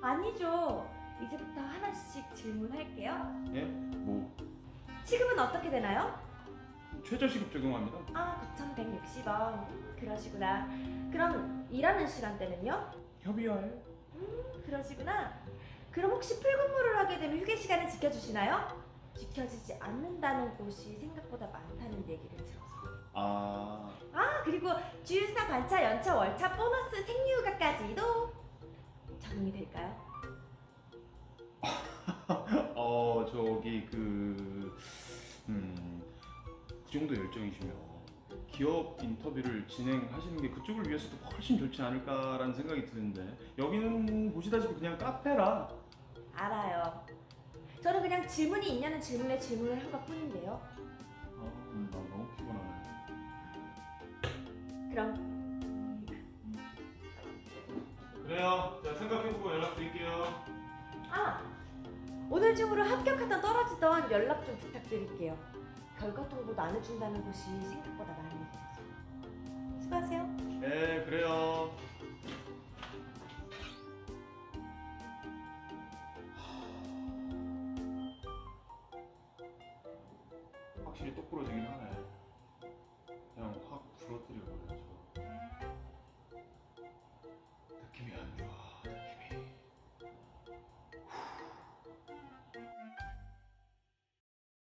아니죠. 이제부터 하나씩 질문할게요. 예? 뭐 시급은 어떻게 되나요? 최저시급 적용합니다. 아, 9,160원. 그러시구나. 그럼 일하는 시간대는요? 협의하에 그러시구나. 그럼 혹시 풀근무를 하게 되면 휴게 시간을 지켜주시나요? 지켜지지 않는다는 곳이 생각보다 많다는 얘기를 들어서. 아 아, 그리고 주유사, 반차, 연차, 월차, 보너스, 생리휴가까지도 적용이 될까요? 어 저기 그 음, 그 정도 열정이시면 기업 인터뷰를 진행하시는 게 그쪽을 위해서도 훨씬 좋지 않을까라는 생각이 드는데 여기는 뭐 보시다시피 그냥 카페라 알아요. 저는 그냥 질문이 있냐는 질문에 질문을 한 것 뿐인데요. 아, 음, 나 너무 피곤하네 그럼 그래요 자 생각해보고 연락드릴게요. 아 오늘 중으로 합격하던 떨어지던 연락 좀 부탁드릴게요. 결과 통보 나눠준다는 곳이 생각보다 많이 있어서. 수고하세요. 네 그래요. 확실히 똑부러지긴 하네. 그냥 확 부러뜨려 버려서 느낌이 안 좋아 느낌이.